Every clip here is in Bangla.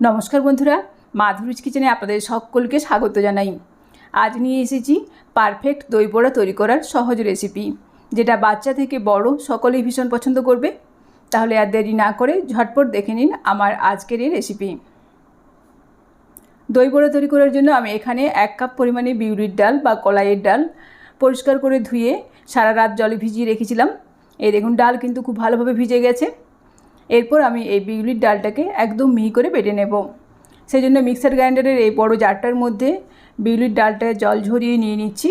নমস্কার বন্ধুরা, মাধুরীজ কিচেনে আপনাদের সকলকে স্বাগত জানাই। আজ নিয়ে এসেছি পারফেক্ট দই বড়া তৈরি করার সহজ রেসিপি, যেটা বাচ্চা থেকে বড় সকলেই ভীষণ পছন্দ করবে। তাহলে আর দেরি না করে ঝটপট দেখে নিন আমার আজকের এই রেসিপি। দই বড়া তৈরি করার জন্য আমি এখানে এক কাপ পরিমাণে বিউলির ডাল বা কলাইয়ের ডাল পরিষ্কার করে ধুয়ে সারা রাত জলে ভিজিয়ে রেখেছিলাম। এই দেখুন, ডাল কিন্তু খুব ভালোভাবে ভিজে গেছে। এরপর আমি এই বিউলির ডালটাকে একদম মিহি করে বেটে নেব। সেই জন্য মিক্সার গ্রাইন্ডারের এই বড় জারটার মধ্যে বিউলির ডালটা জল ঝরিয়ে নিয়ে নিচ্ছি।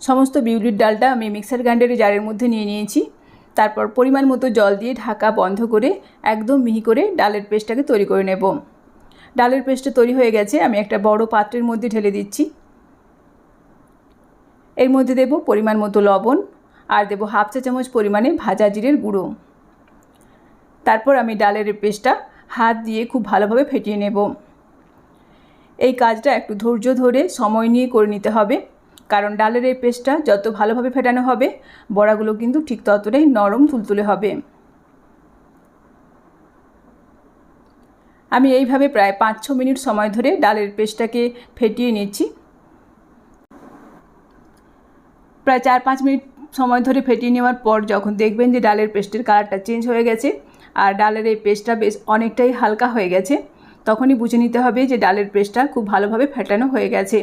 সমস্ত বিউলির ডালটা আমি মিক্সার গ্রাইন্ডারের জারের মধ্যে নিয়ে নিয়েছি। তারপর পরিমাণ মতো জল দিয়ে ঢাকা বন্ধ করে একদম মিহি করে ডালের পেস্টটাকে তৈরি করে নেব। ডালের পেস্টটা তৈরি হয়ে গেছে, আমি একটা বড় পাত্রের মধ্যে ঢেলে দিচ্ছি। এর মধ্যে দেব পরিমাণ মতো লবণ আর দেব হাফ চা চামচ পরিমাণে ভাজা জিরের গুঁড়ো। তারপর আমি ডালের পেস্টটা হাত দিয়ে খুব ভালোভাবে ফেটিয়ে নেব। এই কাজটা একটু ধৈর্য ধরে সময় নিয়ে করে নিতে হবে, কারণ ডালের এই পেস্টটা যত ভালোভাবে ফেটানো হবে, বড়াগুলো কিন্তু ঠিক ততটাই নরম তুলতুলে হবে। আমি এইভাবে প্রায় পাঁচ ছ মিনিট সময় ধরে ডালের পেস্টটাকে ফেটিয়ে নিচ্ছি। প্রায় চার পাঁচ মিনিট সময় ধরে ফেটিয়ে নেওয়ার পর যখন দেখবেন যে ডালের পেস্টের কালারটা চেঞ্জ হয়ে গেছে আর ডালের এই পেস্টটা বেশ অনেকটাই হালকা হয়ে গেছে, তখনই বুঝে নিতে হবে যে ডালের পেস্টটা খুব ভালোভাবে ফেটানো হয়ে গেছে।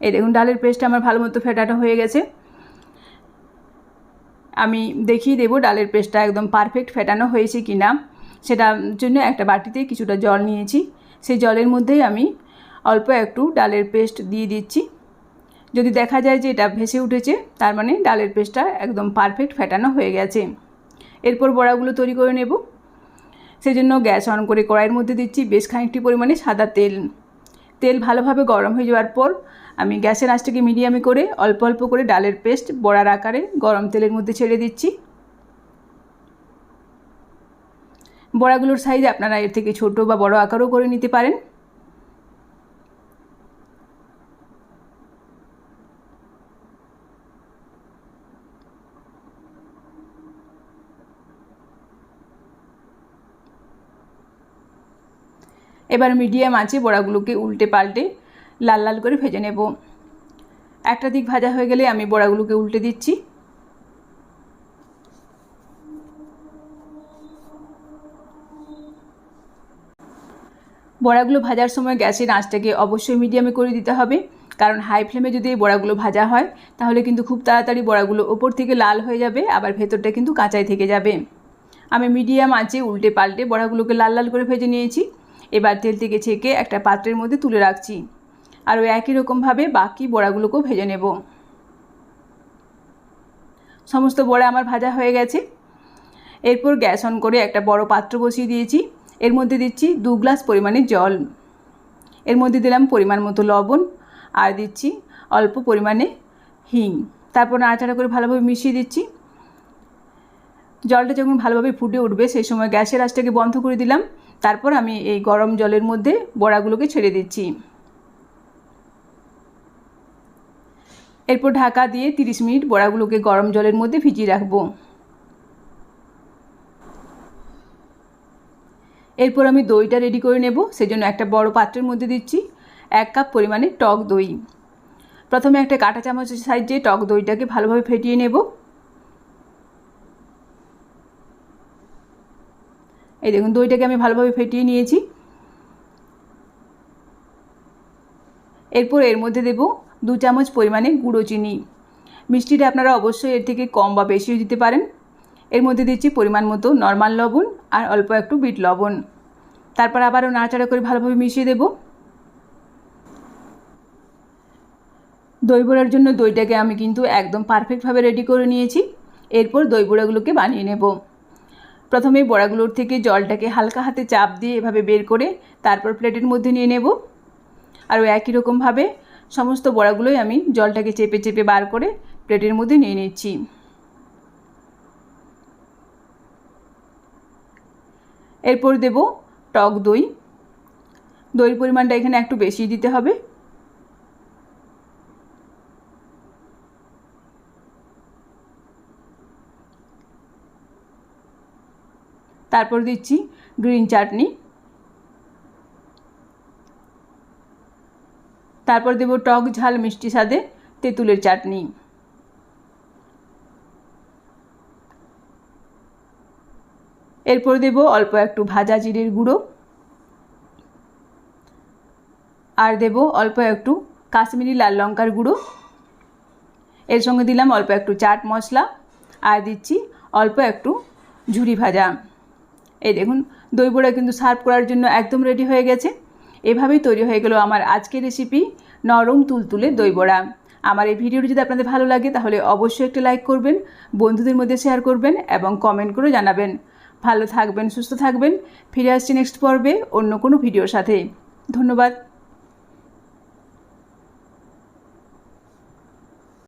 এই দেখুন, ডালের পেস্টটা আমার ভালো মতো ফেটানো হয়ে গেছে। আমি দেখিয়ে দেবো ডালের পেস্টটা একদম পারফেক্ট ফেটানো হয়েছে কি না সেটার জন্য একটা বাটিতে কিছুটা জল নিয়েছি। সেই জলের মধ্যেই আমি অল্প একটু ডালের পেস্ট দিয়ে দিচ্ছি। যদি দেখা যায় যে এটা ভেসে উঠেছে, তার মানে ডালের পেস্টটা একদম পারফেক্ট ফেটানো হয়ে গেছে। এরপর বড়াগুলো তৈরি করে নেব। সেই জন্য গ্যাস অন করে কড়াইয়ের মধ্যে দিচ্ছি বেশ খানিকটি পরিমাণে সাদা তেল। তেল ভালোভাবে গরম হয়ে যাওয়ার পর আমি গ্যাসের আঁচটাকে মিডিয়ামে করে অল্প অল্প করে ডালের পেস্ট বড়ার আকারে গরম তেলের মধ্যে ছেড়ে দিচ্ছি। বড়াগুলোর সাইজ আপনারা এর থেকে ছোট বা বড় আকারও করে নিতে পারেন। এবার মিডিয়াম আছে, বড়াগুলোকে উল্টে পাল্টে লাল লাল করে ভেজে নেব। একটা দিক ভাজা হয়ে গেলে আমি বড়াগুলোকে উল্টে দিচ্ছি। বড়াগুলো ভাজার সময় গ্যাসের আঁচটাকে অবশ্যই মিডিয়ামে করে দিতে হবে, কারণ হাই ফ্লেমে যদি এই বড়াগুলো ভাজা হয়, তাহলে কিন্তু খুব তাড়াতাড়ি বড়াগুলো ওপর থেকে লাল হয়ে যাবে, আবার ভেতরটা কিন্তু কাঁচাই থেকে যাবে। আমি মিডিয়াম আঁচে উল্টে পাল্টে বড়াগুলোকে লাল লাল করে ভেজে নিয়েছি। এবার তেল থেকে ছেঁকে একটা পাত্রের মধ্যে তুলে রাখছি। আর ওই একই রকমভাবে বাকি বড়াগুলোকেও ভেজে নেব। সমস্ত বড়া আমার ভাজা হয়ে গেছে। এরপর গ্যাস অন করে একটা বড় পাত্র বসিয়ে দিয়েছি। এর মধ্যে দিচ্ছি দু গ্লাস পরিমাণে জল। এর মধ্যে দিলাম পরিমাণ মতো লবণ। আর দিচ্ছি অল্প পরিমাণে হিং। তারপর নাড়াচাড়া করে ভালোভাবে মিশিয়ে দিচ্ছি। জলটা যখন ভালোভাবে ফুটে উঠবে, সেই সময় গ্যাসের আঁচটাকে বন্ধ করে দিলাম। তারপর আমি এই গরম জলের মধ্যে বড়াগুলোকে ছেড়ে দিচ্ছি। এরপর ঢাকা দিয়ে 30 মিনিট বড়াগুলোকে গরম জলের মধ্যে ভিজিয়ে রাখব। এরপর আমি দইটা রেডি করে নেব, সেজন্য একটা বড় পাত্রের মধ্যে দিচ্ছি এক কাপ পরিমাণে টক দই। প্রথমে একটা কাঁটা চামচের সাইজে টক দইটাকে ভালোভাবে ফেটিয়ে নেব। এই দেখুন, দইটাকে আমি ভালোভাবে ফেটিয়ে নিয়েছি। এরপর এর মধ্যে দেব দু চামচ পরিমাণে গুঁড়ো চিনি। মিষ্টিটা আপনারা অবশ্যই এর থেকে কম বা বেশিও দিতে পারেন। এর মধ্যে দিচ্ছি পরিমাণ মতো নর্মাল লবণ আর অল্প একটু বিট লবণ। তারপর আবারও নাড়াচাড়া করে ভালোভাবে মিশিয়ে দেব। দই বড়ার জন্য দইটাকে আমি কিন্তু একদম পারফেক্টভাবে রেডি করে নিয়েছি। এরপর দই বড়াগুলোকে বানিয়ে নেব। প্রথমে বড়াগুলোর থেকে জলটাকে হালকা হাতে চাপ দিয়ে এভাবে বের করে তারপর প্লেটের মধ্যে নিয়ে নেব। আর ওই একই রকমভাবে সমস্ত বড়াগুলোই আমি জলটাকে চেপে চেপে বার করে প্লেটের মধ্যে নিয়ে নিচ্ছি। এরপর দেব টক দই। দইয়ের পরিমাণটা এখানে একটু বেশি দিতে হবে। তারপর দিচ্ছি গ্রিন চাটনি তারপর দেব টক ঝাল মিষ্টি স্বাদে তেঁতুলের চাটনি। এরপর দেব অল্প একটু ভাজা জিরের গুঁড়ো। আর দেব অল্প একটু কাশ্মীরি লাল লঙ্কার গুঁড়ো। এর সঙ্গে দিলাম অল্প একটু চাট মশলা। আর দিচ্ছি অল্প একটু ঝুরি ভাজা। এই দেখুন দই বড়া কিন্তু সার্ভ করার জন্য একদম রেডি হয়ে গেছে। এভাবেই তৈরি হয়ে গেল আমার আজকের রেসিপি নরম তুলতুলে দই বড়া আমার এই ভিডিওটি যদি আপনাদের ভালো লাগে, তাহলে অবশ্যই একটা লাইক করবেন, বন্ধুদের মধ্যে শেয়ার করবেন এবং কমেন্ট করে জানাবেন। ভালো থাকবেন, সুস্থ থাকবেন, ফিরে আসছি নেক্সট পর্বে অন্য কোনো ভিডিওর সাথে। ধন্যবাদ।